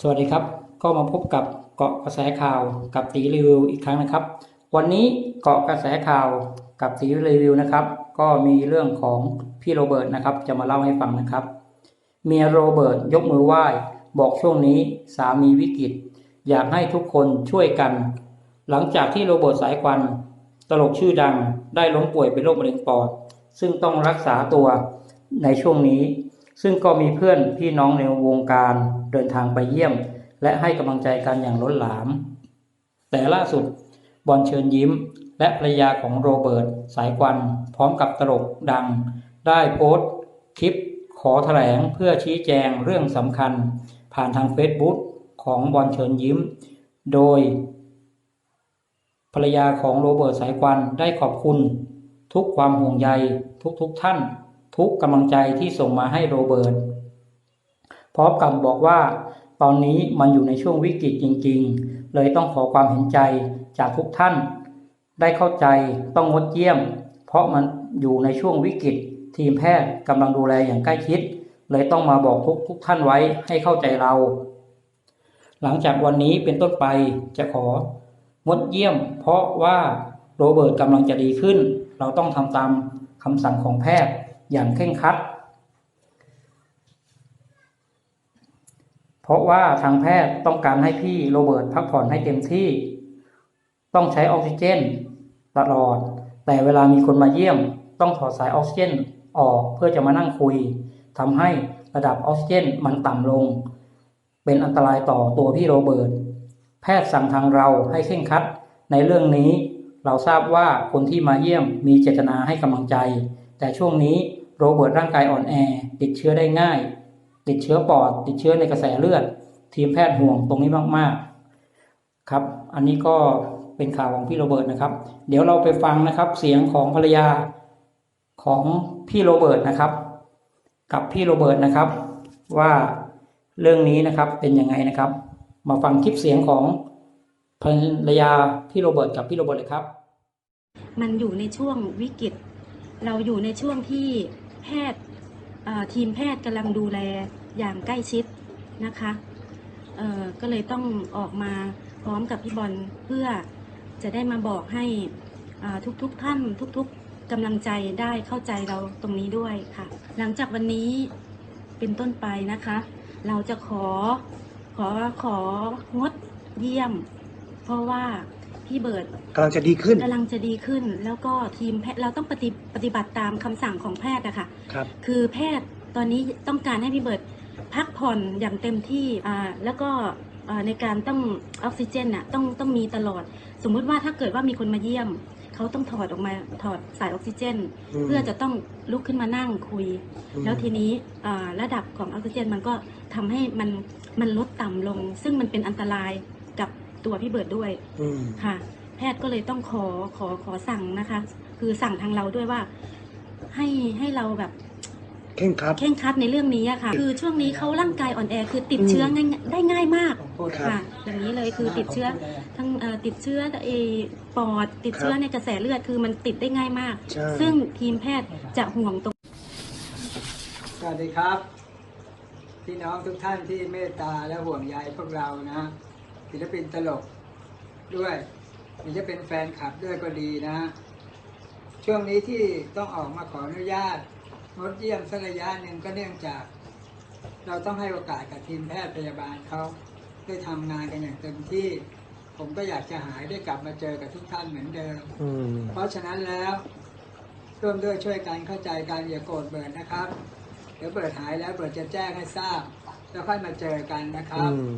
สวัสดีครับ ก็มาพบกับเกาะกระแสข่าวกับตีรีวิวอีกครั้งนะครับ วันนี้เกาะกระแสข่าวกับตีรีวิวนะครับ ก็มีเรื่องของพี่โรเบิร์ตนะครับ จะมาเล่าให้ฟังนะครับ เมียโรเบิร์ตยกมือไหว้บอกช่วงนี้สามีวิกฤต อยากให้ทุกคนช่วยกัน หลังจากที่โรเบิร์ตสายควันตลกชื่อดังได้ล้มป่วยเป็นโรคมะเร็งปอด ซึ่งต้องรักษาตัวในช่วงนี้ ซึ่งก็มีเพื่อนพี่น้องในวงการเดินทางไปเยี่ยม และให้กำลังใจกันอย่างล้นหลาม แต่ล่าสุดบอลเชิญยิ้ม และภรรยาของโรเบิร์ตสายควัน พร้อมกับตลกดัง ได้โพสต์คลิปขอแถลงเพื่อชี้แจงเรื่องสำคัญ ผ่านทางเฟซบุ๊กของบอลเชิญยิ้ม โดย ภรรยาของโรเบิร์ตสายควันได้ขอบคุณ ทุกความห่วงใยทุกๆทท่าน ทุกกำลังใจที่ส่งมาให้โรเบิร์ตพร้อมกับบอกว่า ตอนนี้มันอยู่ในช่วงวิกฤตจริง ๆ เลยต้องขอความเห็นใจจากทุกท่าน ได้เข้าใจต้องงดเยี่ยม เพราะมันอยู่ในช่วงวิกฤต ทีมแพทย์กำลังดูแลอย่างใกล้ชิด เลยต้องมาบอกทุกทุกท่านไว้ให้เข้าใจเรา หลังจากวันนี้เป็นต้นไปจะของดเยี่ยม เพราะว่าโรเบิร์ตกำลังจะดีขึ้น เราต้องทำตามคำสั่งของแพทย์ อย่างเคร่งครัด เพราะว่าทางแพทย์ต้องการให้พี่โรเบิร์ตพักผ่อนให้เต็มที่ ต้องใช้ออกซิเจนตลอด แต่เวลามีคนมาเยี่ยม ต้องถอดสายออกซิเจนออกเพื่อจะมานั่งคุยทำให้ระดับออกซิเจนมันต่ำลง เป็นอันตรายต่อตัวพี่โรเบิร์ตแพทย์สั่งทางเราให้เคร่งครัดในเรื่องนี้เราทราบว่าคนที่มาเยี่ยมมีเจตนาให้กำลังใจ แต่ช่วงนี้โรเบิร์ตร่างกายอ่อนแอ ติดเชื้อได้ง่าย ติดเชื้อปอด ติดเชื้อในกระแสเลือด ทีมแพทย์ห่วงตรงนี้มากๆ ครับ อันนี้ก็เป็นข่าวของพี่โรเบิร์ตนะครับ เดี๋ยวเราไปฟังนะครับ เสียงของภรรยาของพี่โรเบิร์ตนะครับ กับพี่โรเบิร์ตนะครับ ว่าเรื่องนี้นะครับเป็นยังไงนะครับ มาฟังคลิปเสียงของภรรยาพี่โรเบิร์ตกับพี่โรเบิร์ตเลยครับ มันอยู่ในช่วงวิกฤต เราอยู่ในช่วงที่แพทย์ทีมแพทย์กำลังดูแลอย่างใกล้ชิดนะคะก็เลยต้องออกมาพร้อมกับพี่บอลเพื่อจะได้มาบอกให้ทุกๆทท่านทุกๆกำลังใจได้เข้าใจเราตรงนี้ด้วยค่ะ หลังจากวันนี้เป็นต้นไปนะคะ เราจะขอขอของดเยี่ยม เพราะว่า พี่เบิร์ดกำลังจะดีขึ้น กำลังจะดีขึ้น แล้วก็ทีมแพทย์เราต้องปฏิปฏิบัติตามคำสั่งของแพทย์อะค่ะครับ คือแพทย์ตอนนี้ต้องการให้พี่เบิร์ดพักผ่อนอย่างเต็มที่อ่าแล้วก็อ่าในการต้องออกซิเจนน่ะต้องต้องมีตลอด สมมุติว่าถ้าเกิดว่ามีคนมาเยี่ยม เขาต้องถอดออกมาถอดสายออกซิเจน อืม เพื่อจะต้องลุกขึ้นมานั่งคุย อืม แล้วทีนี้อ่าระดับของออกซิเจนมันก็ทำให้มันมันลดต่ำลง ซึ่งมันเป็นอันตรายกับ ตัวพี่เบิร์ดด้วยอืมค่ะ แพทย์ก็เลยต้องขอขอขอสั่งนะคะ คือสั่งทางเราด้วยว่า ให้ให้เราแบบเข่งครัดเข่งครัดในเรื่องนี้อะค่ะ คือช่วงนี้เขาร่างกายอ่อนแอคือติดเชื้อง่ายได้ง่ายมากครับค่ะอย่างนี้เลยคือติดเชื้อทั้งเอ่อติดเชื้อเออปอดติดเชื้อครับในกระแสเลือดคือมันติดได้ง่ายมาก ใช่ ซึ่งทีมแพทย์จะห่วงตรง สวัสดีครับ พี่น้องทุกท่านที่เมตตาและห่วงใยพวกเรานะ ศิลปินตลกด้วยหรือจะเป็นแฟนคลับด้วยก็ดีนะช่วงนี้ที่ต้องออกมาขออนุญาตงดเยี่ยมสักระยะหนึ่งก็เนื่องจาก เราต้องให้โอกาสกับทีมแพทย์พยาบาลเขาได้ทำงานกันอย่างเต็มที่ ผมก็อยากจะหายได้กลับมาเจอกับทุกท่านเหมือนเดิม อืม เพราะฉะนั้นแล้วร่วมด้วยช่วยกันเข้าใจกันอย่าโกรธเบิร์ดนะครับ เดี๋ยวเบิร์ดหายแล้วเบิร์ดจะแจ้งให้ทราบ แล้วค่อยมาเจอกันนะครับ อืม